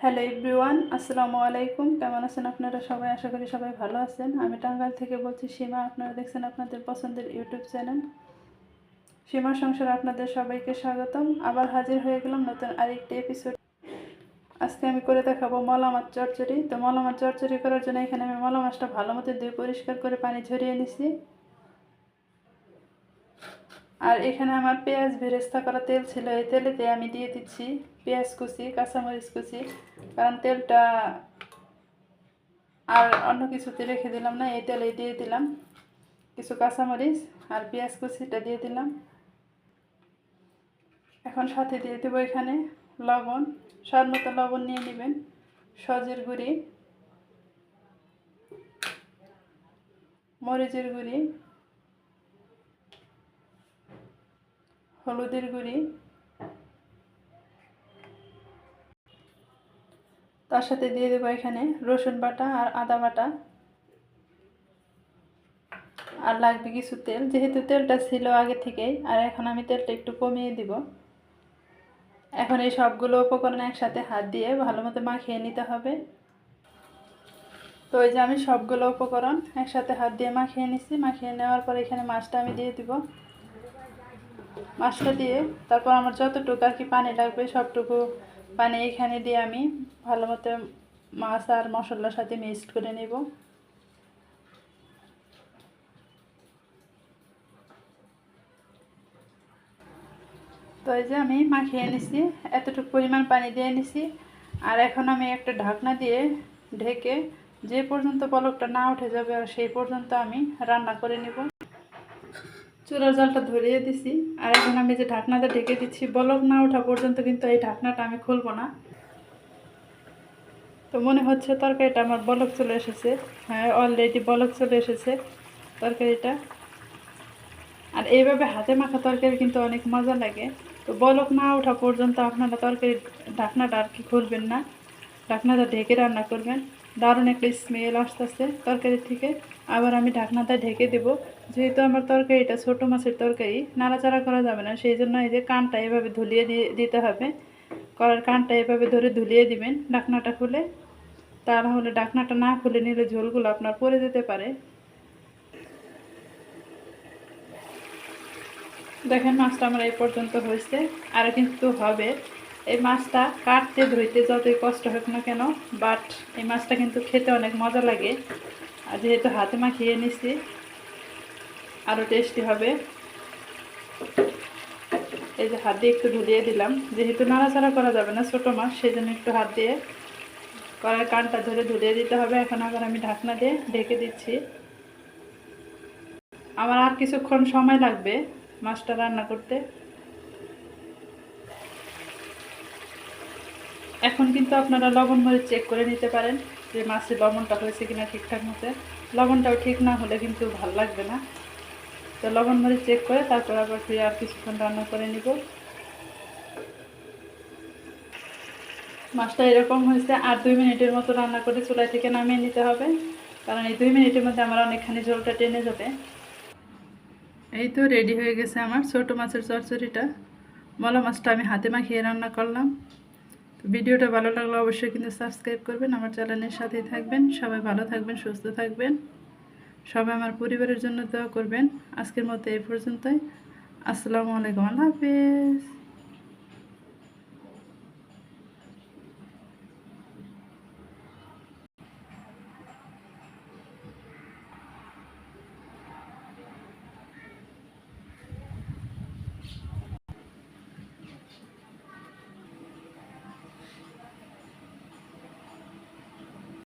Hello everyone আসসালামু আলাইকুম। কেমন আছেন আপনারা সবাই? আশা করি সবাই ভালো আছেন। আমি টাঙ্গাইল থেকে বলছি সীমা। আপনারা দেখছেন আপনাদের পছন্দের ইউটিউব চ্যানেল। সীমা সংসার আপনাদের সবাইকে স্বাগতম। আবার হাজির হয়ে গেলাম নতুন আরেকটি এপিসোড আজকে আমি করে দেখাবো মলা মাছ তো মলা মাছ করার জন্য এখানে আমি মলা মাছটা ভালো মতো ধুয়ে পরিষ্কার করে পানি ঝরিয়ে নিছি। আর এখানে আমার পেঁয়াজ বেরেস্তা করা তেল ছিল, এই তেলেতে আমি দিয়ে দিচ্ছি পেঁয়াজ কুচি, কাঁচামরিচ কুচি। কারণ তেলটা আর অন্য কিছুতে রেখে দিলাম না, এই তেলে দিয়ে দিলাম। কিছু কাঁচামরিচ আর পেঁয়াজ কুচিটা দিয়ে দিলাম। এখন সাথে দিয়ে দেবো এখানে লবণ। স্বাদ মতো লবণ নিয়ে নেবেন, সজের গুঁড়ি, মরিচের গুঁড়ি। হলুদের গুঁড়ি। তার সাথে দিয়ে দেবো এখানে রসুন বাটা আর আদা বাটা। আর লাগবে কিছু তেল, যেহেতু তেলটা ছিল আগে থেকেই, আর এখন আমি তেলটা একটু কমিয়ে দিব। এখন এই সবগুলো উপকরণ একসাথে হাত দিয়ে ভালো মতো মাখিয়ে নিতে হবে। তো ওই যে আমি সবগুলো উপকরণ একসাথে হাত দিয়ে মাখিয়ে নিচ্ছি, মাখিয়ে নেওয়ার পর এখানে মাছটা আমি দিয়ে দিব। মাছটা দিয়ে তারপর আমার যতটুকু আর কি পানি লাগবে, সবটুকু পানি এখানে দিয়ে আমি ভালো মতো মাছ আর মশলার সাথে মিক্সড করে নেব। তো এই যে আমি মাখিয়ে নিছি, এতটুকু পরিমাণ পানি দিয়ে নিছি। আর এখন আমি একটা ঢাকনা দিয়ে ঢেকে যে পর্যন্ত পলকটা না উঠে যাবে আর সেই পর্যন্ত আমি রান্না করে নেব। চুলার জলটা ধরিয়ে দিছি। আর এখন আমি যে ঢাকনাটা ঢেকে দিচ্ছি, বলক না ওঠা পর্যন্ত কিন্তু এই ঢাকনাটা আমি খুলবো না। তো মনে হচ্ছে তরকারিটা আমার বলক চলে এসেছে। হ্যাঁ অলরেডি বলক চলে এসেছে তরকারিটা। আর এইভাবে হাতে মাখা তরকারি কিন্তু অনেক মজা লাগে। তো বলক না ওঠা পর্যন্ত আপনারা তরকারি ঢাকনাটা আর কি খুলবেন না। ঢাকনাটা ঢেকে রান্না করবেন। দারুণ একটা স্মেল আসতেছে তরকারি থেকে। আবার আমি ঢাকনাটা ঢেকে দেব। যেহেতু আমার তরকারিটা ছোট মাছের তরকারি, নাড়াচাড়া করা যাবে না। সেই জন্য এই যে কানটা এভাবে ধুলিয়ে দিতে হবে। করার কানটা এভাবে ধরে ধুলিয়ে দিবেন ঢাকনাটা খুলে। তা হলে ঢাকনাটা না খুলে নিলে ঝোলগুলো আপনার পড়ে যেতে পারে। দেখেন মাছটা আমার এই পর্যন্ত হয়েছে। আর কিন্তু হবে। এই মাছটা কাটতে, ধুইতে যতই কষ্ট হোক না কেন বাট এই মাছটা কিন্তু খেতে অনেক মজা লাগে। আর যেহেতু হাতে মাখিয়ে নিছি আরও টেস্টি হবে। এই যে হাত দিয়ে একটু ধুলিয়ে দিলাম। যেহেতু নাড়াচাড়া করা যাবে না ছোটো মাছ সেই জন্য একটু হাত দিয়ে কড়ার কানটা ধরে ধুলিয়ে দিতে হবে। এখন আবার আমি ঢাকনা দিয়ে ঢেকে দিচ্ছি। আমার আর কিছুক্ষণ সময় লাগবে মাছটা রান্না করতে। এখন কিন্তু আপনারা লবণ মরিচ চেক করে নিতে পারেন যে মাছের লবণটা হয়েছে কিনা ঠিকঠাক মতো। লবণটাও ঠিক না হলে কিন্তু ভালো লাগবে না। তো লবণ মরিচ চেক করে তারপর আবার ফিরে আর কিছুক্ষণ রান্না করে নিব। মাছটা এরকম হয়েছে, আর দুই মিনিটের মতো রান্না করে চুলাই থেকে নামিয়ে নিতে হবে। কারণ এই দুই মিনিটের মধ্যে আমার অনেকখানি ঝোলটা টেনে যাবে। এই তো রেডি হয়ে গেছে আমার ছোটো মাছের চরচড়িটা মলা মাছটা আমি হাতে মাখিয়ে রান্না করলাম। ভিডিওটা ভালো লাগলে অবশ্যই কিন্তু সাবস্ক্রাইব করবেন, আমার চ্যানেলের সাথেই থাকবেন। সবাই ভালো থাকবেন, সুস্থ থাকবেন। সবাই আমার পরিবারের জন্য দোয়া করবেন। আজকের মতো এই পর্যন্তই। আসসালামু আলাইকুম, আল্লাহ হাফিজ।